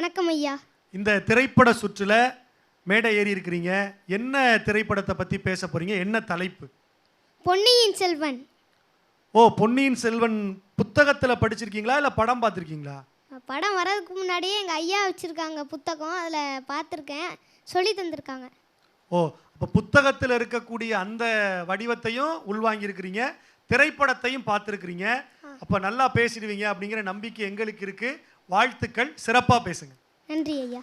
வணக்கம் ஐயா. இந்த திரைப்பட சுற்றுல மேடை ஏறி இருக்கிறீங்க. என்ன திரைப்படத்தை பத்தி பேச போறீங்க? என்ன தலைப்பு? பொன்னியின் செல்வன். ஓ பொன்னியின் செல்வன் புத்தகத்துல படிச்சிருக்கீங்களா? இல்ல படம் பார்த்திருக்கீங்களா? படம் வர்றதுக்கு முன்னாடியே எங்கள் ஐயா வச்சுருக்காங்க புத்தகம். அதில் பார்த்துருக்கேன். சொல்லி தந்திருக்காங்க. ஓ அப்போ புத்தகத்தில் இருக்கக்கூடிய அந்த வடிவத்தையும் உள்வாங்கி இருக்கிறீங்க திரைப்படத்தையும் பார்த்துருக்கிறீங்க. அப்போ நல்லா பேசிடுவீங்க அப்படிங்கிற நம்பிக்கை எங்களுக்கு இருக்கு. வாழ்த்துக்கள். சிறப்பாக பேசுங்க. நன்றி ஐயா.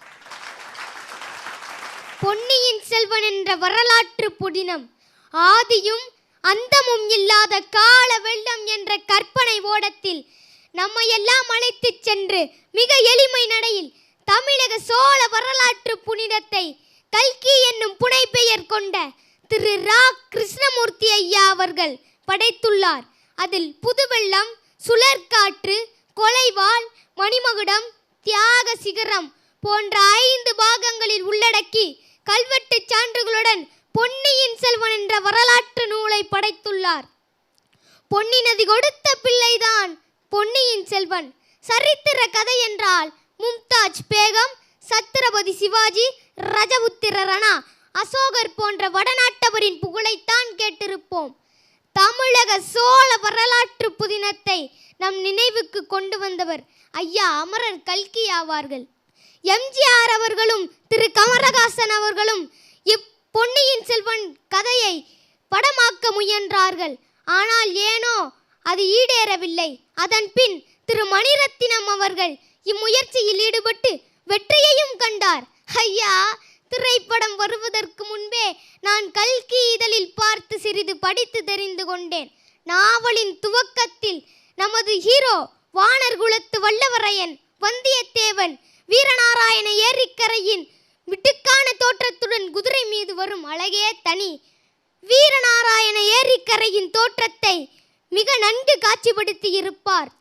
பொன்னியின் செல்வன் என்ற வரலாற்று புதினம் ஆதியும் அந்தமும் இல்லாத கால வெள்ளம் என்ற கற்பனை ஓடத்தில் நம்மையெல்லாம் அழைத்துச் சென்று மிக எளிமை நடையில் தமிழக சோழ வரலாற்று புனிதத்தை கல்கி என்னும் புனைப்பெயர் கொண்ட திரு ரா. கிருஷ்ணமூர்த்தி ஐயா அவர்கள் படைத்துள்ளார். அதில் புதுவெள்ளம் சுழற்காற்று கொலைவாள் மணிமகுடம் தியாக சிகரம் போன்ற ஐந்து பாகங்களில் உள்ளடக்கி கல்வெட்டுச் சான்றுகளுடன் பொன்னியின் செல்வன் என்ற வரலாற்று நூலை படைத்துள்ளார். பொன்னி நதி கொடுத்த பிள்ளைதான் பொன்னியின் செல்வன். சரித்திர கதை என்றால் மும்தாஜ் பேகம் சத்ரபதி சிவாஜி ரஜபுத்திர ரணா அசோகர் போன்ற வடநாட்டவரின் புகழைத்தான் கேட்டிருப்போம். தமிழக சோழ வரலாற்று புதினத்தை நம் நினைவுக்கு கொண்டு வந்தவர். ஐயா அமரர் கல்கி ஆவார்கள். எம்ஜிஆர் அவர்களும் திரு. கமரஹாசன் அவர்களும் இப் பொன்னியின் செல்வன் கதையை படமாக்க முயன்றார்கள். ஆனால் ஏனோ அது ஈடேறவில்லை. அதன் பின் திரு. மணிரத்தினம் அவர்கள் இம்முயற்சியில் ஈடுபட்டு வெற்றியையும் கண்டார். ஐயா திரைப்படம் வருவதற்கு முன்பே நான் கல்கி இதழில் பார்த்து சிறிது படித்து தெரிந்து கொண்டேன். நாவலின் துவக்கத்தில் நமது ஹீரோ வானர் குலத்து வல்லவரையன் வந்தியத்தேவன் வீரநாராயண ஏரிக்கரையின் மிட்டுக்கான தோற்றத்துடன் குதிரை மீது வரும் அழகே தனி வீரநாராயண ஏரிக்கரையின் தோற்றத்தை மிக நன்கு காட்சிப்படுத்தி இருப்பார்.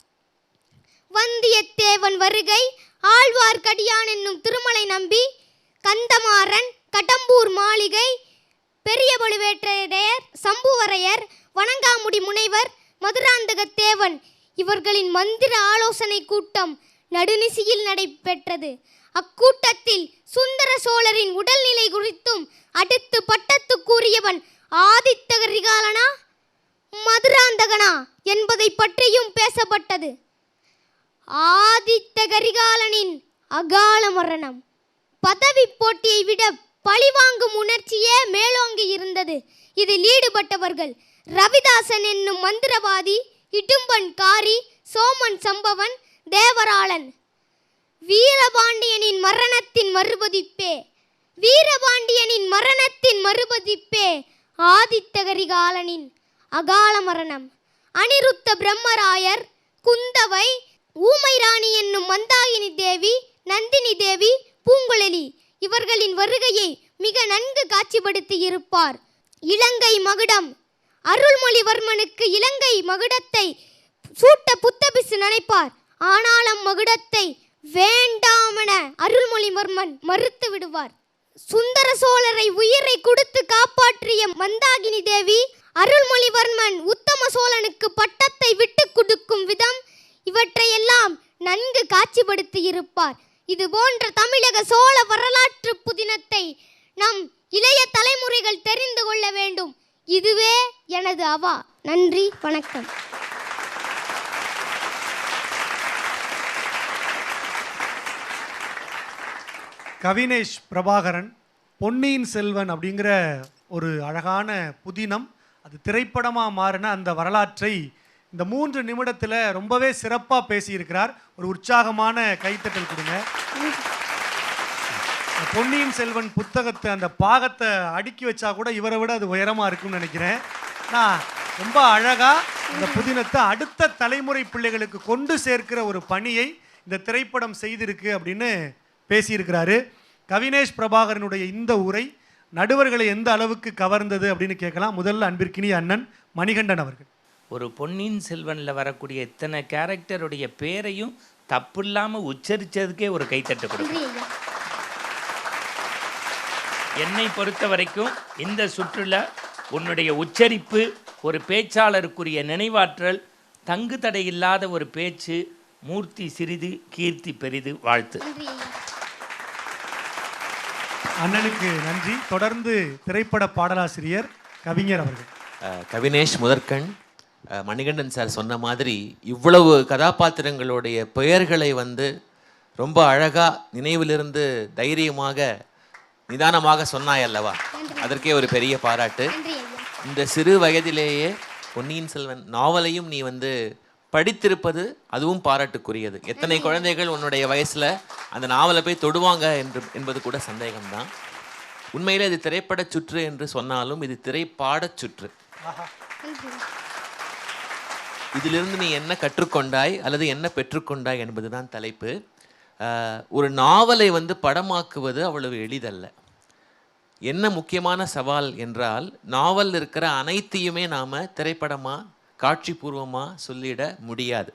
வந்தியத்தேவன் வருகை ஆழ்வார்க்கடியான் என்னும் திருமலை நம்பி கந்தமாறன் கடம்பூர் மாளிகை பெரிய பழுவேற்றையர் சம்புவரையர் வணங்காமுடி முனைவர் மதுராந்தக தேவன் இவர்களின் மந்திர ஆலோசனை கூட்டம் நடுநிசியில் நடைபெற்றது. அக்கூட்டத்தில் சுந்தர சோழரின் உடல்நிலை குறித்தும் அடுத்து பட்டத்து கூறியவன் ஆதித்த கரிகாலனா மதுராந்தகனா என்பதை பற்றியும் பேசப்பட்டது. ஆதித்த கரிகாலனின் அகால மரணம். பதவி போட்டியை விட பழிவாங்கும் உணர்ச்சியே மேலோங்கி இருந்தது. இதில் ஈடுபட்டவர்கள் ரவிதாசன் என்னும் மந்திரவாதி இடும்பன் காரி சோமன் சம்பவன் தேவராளன். வீரபாண்டியனின் மரணத்தின் மறுபதிப்பே. வீரபாண்டியனின் மரணத்தின் மறுபதிப்பே. ஆதித்த கரிகாலனின் அகால மரணம். அனிருத்த பிரம்மராயர் குந்தவை ஊமை ராணி என்னும் மந்தாகினி தேவி நந்தினி தேவி பூங்குழலி இவர்களின் வருகையை மிக நன்கு காட்சிப்படுத்தி இருப்பார். இலங்கை மகுடம். அருள்மொழிவர்மனுக்கு இலங்கை மகுடத்தை சூட்ட புத்தபிசு நினைப்பார். ஆனாலும் மகுடத்தை வேண்டாமென அருள்மொழிவர்மன் மறுத்து விடுவார். சுந்தர சோழரை உயிரை கொடுத்து காப்பாற்றிய மந்தாகினி தேவி அருள்மொழிவர்மன் உத்தம சோழனுக்கு பட்டத்தை விட்டு கொடுக்கும் விதம் இவற்றையெல்லாம் நன்கு காட்சிப்படுத்தி இருப்பார். இது போன்ற தமிழக சோழ வரலாற்று புதினத்தை நம் இளைய தலைமுறைகள் தெரிந்து கொள்ள வேண்டும். இதுவே எனது அவா. நன்றி வணக்கம். கவினேஷ் பிரபாகரன் பொன்னியின் செல்வன் அப்படிங்கிற ஒரு அழகான புதினம். அது திரைப்படமாக மாறின அந்த வரலாற்றை இந்த மூன்று நிமிடத்தில் ரொம்பவே சிறப்பாக பேசியிருக்கிறார். ஒரு உற்சாகமான கைத்தட்டல் கொடுங்க. பொன்னியின் செல்வன் புத்தகத்தை அந்த பாகத்தை அடுக்கி வச்சா கூட இவரை விட அது உயரமாக இருக்கும்னு நினைக்கிறேன். நான் ரொம்ப அழகாக இந்த புதினத்தை அடுத்த தலைமுறை பிள்ளைகளுக்கு கொண்டு சேர்க்கிற ஒரு பணியை இந்த திரைப்படம் செய்திருக்கு அப்படின்னு பேசியிருக்கிறாரு. கவினேஷ் பிரபாகரனுடைய இந்த உரை நடுவர்களை எந்த அளவுக்கு கவர்ந்தது அப்படின்னு கேட்கலாம். முதல்ல அன்பிற்கினிய அண்ணன் மணிகண்டன் அவர்கள். ஒரு பொன்னியின் செல்வனில் வரக்கூடிய இத்தனை கேரக்டருடைய பேரையும் தப்பு இல்லாமல் உச்சரித்ததுக்கே ஒரு கைத்தட்டு கொடுக்கும். என்னை பொறுத்த வரைக்கும் இந்த சுற்றுல உன்னுடைய உச்சரிப்பு ஒரு பேச்சாளருக்குரிய நினைவாற்றல் தங்கு தடை இல்லாத ஒரு பேச்சு மூர்த்தி சிறிது கீர்த்தி பெரிது வாழ்த்து. அண்ணனுக்கு நன்றி. தொடர்ந்து திரைப்பட பாடலாசிரியர் கவிஞர் அவர்கள். கவினேஷ் முதற்கண் மணிகண்டன் சார் சொன்ன மாதிரி இவ்வளவு கதாபாத்திரங்களுடைய பெயர்களை வந்து ரொம்ப அழகா நினைவிலிருந்து தைரியமாக நிதானமாக சொன்னாய் அல்லவா அதற்கே ஒரு பெரிய பாராட்டு. இந்த சிறு வயதிலேயே பொன்னியின் செல்வன் நாவலையும் நீ வந்து படித்திருப்பது அதுவும் பாராட்டுக்குரியது. எத்தனை குழந்தைகள் உன்னுடைய வயசில் அந்த நாவலை போய் தொடுவாங்க என்று என்பது கூட சந்தேகம்தான். உண்மையில் இது திரைப்படச் சுற்று என்று சொன்னாலும் இது திரைப்பாடச் சுற்று. இதிலிருந்து நீ என்ன கற்றுக்கொண்டாய் அல்லது என்ன பெற்றுக்கொண்டாய் என்பதுதான் தலைப்பு. ஒரு நாவலை வந்து படமாக்குவது அவ்வளவு எளிதல்ல. என்ன முக்கியமான சவால் என்றால் நாவல் இருக்கிற அனைத்தையுமே நாம் திரைப்படமாக காட்சிபூர்வமாக சொல்லிட முடியாது.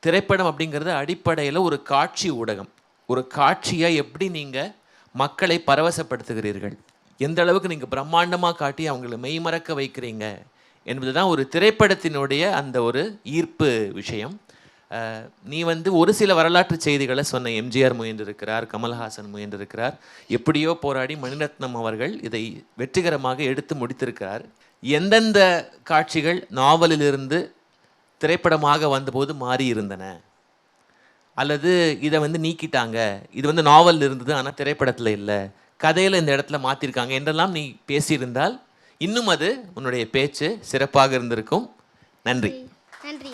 திரைப்படம் அப்படிங்கிறது அடிப்படையில் ஒரு காட்சி ஊடகம். ஒரு காட்சியை எப்படி நீங்கள் மக்களை பரவசப்படுத்துகிறீர்கள்? எந்த அளவுக்கு நீங்கள் பிரம்மாண்டமாக காட்டி அவங்களை மெய்மறக்க வைக்கிறீங்க? என்பது தான் ஒரு திரைப்படத்தினுடைய அந்த ஒரு ஈர்ப்பு விஷயம். நீ வந்து ஒரு சில வரலாற்று செய்திகளை சொன்ன எம்ஜிஆர் முயன்றிருக்கிறார் கமல்ஹாசன் முயன்றிருக்கிறார். எப்படியோ போராடி மணிரத்னம் அவர்கள் இதை வெற்றிகரமாக எடுத்து முடித்திருக்கிறார். எந்தெந்த காட்சிகள் நாவலிலிருந்து திரைப்படமாக வந்தபோது மாறி இருந்தன அல்லது இதை வந்து நீக்கிட்டாங்க? இது வந்து நாவல் இருந்தது ஆனால் திரைப்படத்தில் இல்லை. கதையில் இந்த இடத்துல மாற்றிருக்காங்க என்றெல்லாம் நீ பேசியிருந்தால் இன்னும் அது உன்னுடைய பேச்சு சிறப்பாக இருந்திருக்கும். நன்றி. நன்றி.